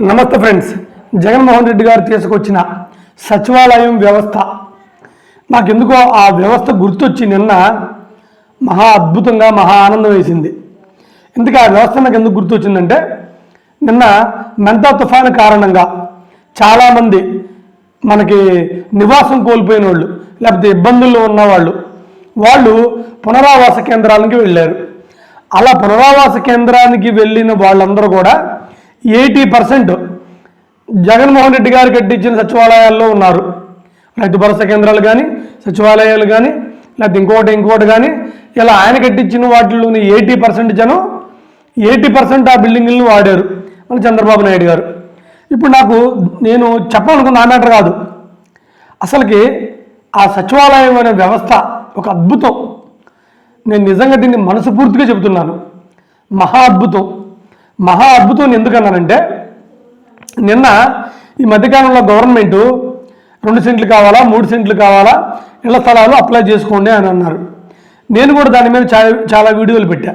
నమస్తే ఫ్రెండ్స్. జగన్మోహన్ రెడ్డి గారు తీసుకొచ్చిన సచివాలయం వ్యవస్థ. నాకెందుకో ఆ వ్యవస్థ గుర్తొచ్చి నిన్న మహా అద్భుతంగా మహా ఆనందం వేసింది. ఎందుకు ఆ వ్యవస్థ నాకు ఎందుకు గుర్తొచ్చిందంటే నిన్న మెంతా తుఫాను కారణంగా చాలామంది మనకి నివాసం కోల్పోయిన వాళ్ళు లేకపోతే ఇబ్బందుల్లో ఉన్నవాళ్ళు వాళ్ళు పునరావాస కేంద్రానికి వెళ్ళారు. అలా పునరావాస కేంద్రానికి వెళ్ళిన వాళ్ళందరూ కూడా ఎయిటీ పర్సెంట్ జగన్మోహన్ రెడ్డి గారు కట్టించిన సచివాలయాల్లో ఉన్నారు. రైతు భరోసా కేంద్రాలు కానీ సచివాలయాలు కానీ లేకపోతే ఇంకోటి ఇంకోటి కానీ ఇలా ఆయన కట్టించిన వాటిలోని ఎయిటీ పర్సెంట్ జనం ఎయిటీ పర్సెంట్ ఆ బిల్డింగులను వాడారు. మన చంద్రబాబు నాయుడు గారు. ఇప్పుడు నాకు నేను చెప్పాలనుకున్న ఆ మ్యాటర్ కాదు. అసలుకి ఆ సచివాలయం అనే వ్యవస్థ ఒక అద్భుతం. నేను నిజంగా దీన్ని మనసుపూర్తిగా చెబుతున్నాను. మహా అద్భుతం. మహా అద్భుతం ఎందుకన్నానంటే నిన్న ఈ మధ్యకాలంలో గవర్నమెంటు రెండు సెంట్లు కావాలా మూడు సెంట్లు కావాలా ఇళ్ళ స్థలాలు అప్లై చేసుకోండి అని అన్నారు. నేను కూడా దాని మీద చాలా చాలా వీడియోలు పెట్టా.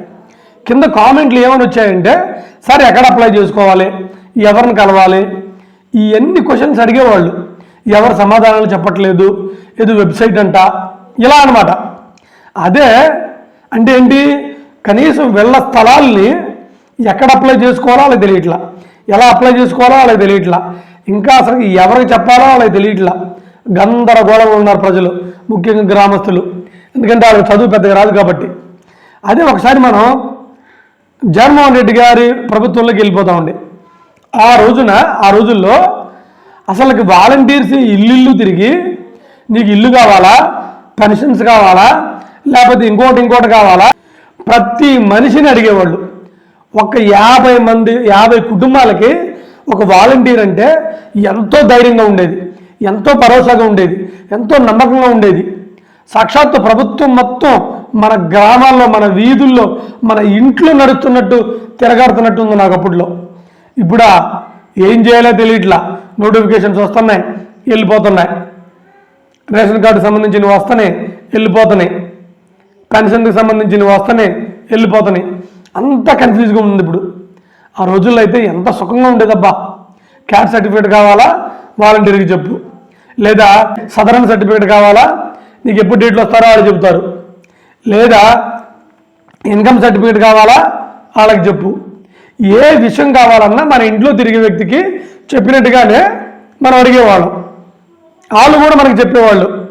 కింద కామెంట్లు ఏమని వచ్చాయంటే సార్ ఎక్కడ అప్లై చేసుకోవాలి? ఎవరిని కలవాలి? ఇవన్నీ క్వశ్చన్స్ అడిగేవాళ్ళు. ఎవరు సమాధానాలు చెప్పట్లేదు ఏదో వెబ్సైట్ అంట ఇలా అనమాట అదే అంటే ఏంటి? కనీసం వెళ్ళ స్థలాల్ని ఎక్కడ అప్లై చేసుకోవాలో వాళ్ళకి తెలియట్లా. ఎలా అప్లై చేసుకోవాలో వాళ్ళకి తెలియట్లా. ఇంకా అసలు ఎవరికి చెప్పాలో వాళ్ళకి తెలియట్లా. గందరగోళంలో ఉన్నారు ప్రజలు ముఖ్యంగా గ్రామస్తులు. ఎందుకంటే వాళ్ళకి చదువు పెద్దగా రాదు కాబట్టి. అదే ఒకసారి మనం జగన్మోహన్ రెడ్డి గారి ప్రభుత్వంలోకి వెళ్ళిపోతామండి ఆ రోజున ఆ రోజుల్లో అసలుకి వాలంటీర్స్ ఇల్లు తిరిగి నీకు ఇల్లు కావాలా? పెన్షన్స్ కావాలా? లేకపోతే ఇంకోటి ఇంకోటి కావాలా? ప్రతి మనిషిని అడిగేవాళ్ళు. ఒక యాభై మంది యాభై కుటుంబాలకి ఒక వాలంటీర్ అంటే ఎంతో ధైర్యంగా ఉండేది. ఎంతో భరోసాగా ఉండేది. ఎంతో నమ్మకంగా ఉండేది. సాక్షాత్తు ప్రభుత్వం మొత్తం మన గ్రామాల్లో మన వీధుల్లో మన ఇంట్లో నడుస్తున్నట్టు తిరగాడుతున్నట్టు ఉంది నాకు అప్పట్లో. ఇప్పుడా ఏం చేయాలో తెలియట్లా. నోటిఫికేషన్స్ వస్తున్నాయి వెళ్ళిపోతున్నాయి. రేషన్ కార్డు సంబంధించినవి వస్తనే వెళ్ళిపోతున్నాయి. పెన్షన్కి సంబంధించినవి వస్తనే వెళ్ళిపోతున్నాయి. అంత కన్ఫ్యూజ్గా ఉంది ఇప్పుడు. ఆ రోజుల్లో అయితే ఎంత సుఖంగా ఉండేదబ్బా. క్యాట్ సర్టిఫికేట్ కావాలా? వాలంటీర్కి చెప్పు. లేదా సదరన్ సర్టిఫికేట్ కావాలా? నీకు ఎప్పుడు డేట్లు వస్తారో వాళ్ళు చెబుతారు. లేదా ఇన్కమ్ సర్టిఫికేట్ కావాలా? వాళ్ళకి చెప్పు. ఏ విషయం కావాలన్నా మన ఇంట్లో తిరిగే వ్యక్తికి చెప్పినట్టుగానే మనం అడిగేవాళ్ళం. వాళ్ళు కూడా మనకి చెప్పేవాళ్ళు.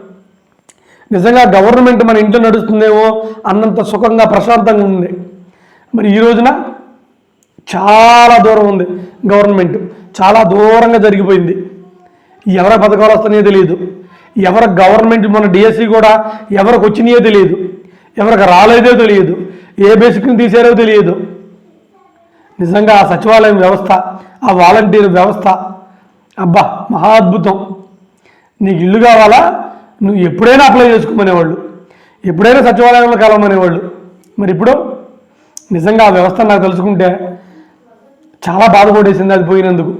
నిజంగా గవర్నమెంట్ మన ఇంట్లో నడుస్తుందేమో అన్నంత సుఖంగా ప్రశాంతంగా ఉంది. మరి ఈ రోజున చాలా దూరం ఉంది గవర్నమెంట్. చాలా దూరంగా జరిగిపోయింది. ఎవరి పథకాలు వస్తున్నాయో తెలియదు. ఎవరి గవర్నమెంట్ మన డిఎస్సి కూడా ఎవరికి వచ్చినాయో తెలియదు. ఎవరికి రాలేదో తెలియదు. ఏ బేసిక్ని తీసారో తెలియదు. నిజంగా ఆ సచివాలయం వ్యవస్థ ఆ వాలంటీర్ వ్యవస్థ అబ్బా మహా అద్భుతం. నీకు ఇల్లు కావాలా? నువ్వు ఎప్పుడైనా అప్లై చేసుకోమనేవాళ్ళు. ఎప్పుడైనా సచివాలయంలో కలవమనేవాళ్ళు. మరి ఇప్పుడు నిజంగా ఆ వ్యవస్థ నాకు తెలుసుకుంటే చాలా బాధపడేసింది అది పోయినందుకు.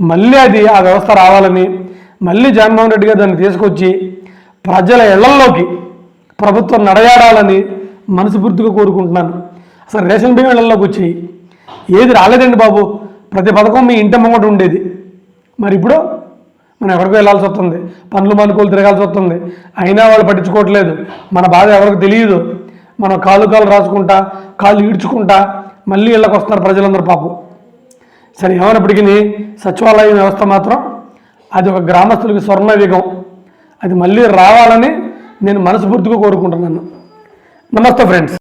మళ్ళీ అది ఆ వ్యవస్థ రావాలని మళ్ళీ జగన్మోహన్ రెడ్డి గారు దాన్ని తీసుకొచ్చి ప్రజల ఇళ్ళలోకి ప్రభుత్వం నడయాడాలని మనస్ఫూర్తిగా కోరుకుంటున్నాను. అసలు రేషన్ బియ్యం ఇళ్ళలోకి వచ్చి ఏది రాలేదండి బాబు. ప్రతి పథకం మీ ఇంటి ముంగట ఉండేది. మరి ఇప్పుడు మనం ఎక్కడికో వెళ్ళాల్సి వస్తుంది. పనులు మనుకోలు తిరగాల్సి వస్తుంది. అయినా వాళ్ళు పట్టించుకోవట్లేదు. మన బాధ ఎవరికి తెలియదు. మనం కాలు కాలు రాసుకుంటా కాళ్ళు ఈడ్చుకుంటా మళ్ళీ ఇళ్ళకి వస్తున్నారు ప్రజలందరూ పాపం. సరే ఏమైనప్పటికీ సచివాలయం వ్యవస్థ మాత్రం అది ఒక గ్రామస్తులకి స్వర్ణయుగం అది మళ్ళీ రావాలని నేను మనస్ఫూర్తిగా కోరుకుంటున్నాను. నమస్తే ఫ్రెండ్స్.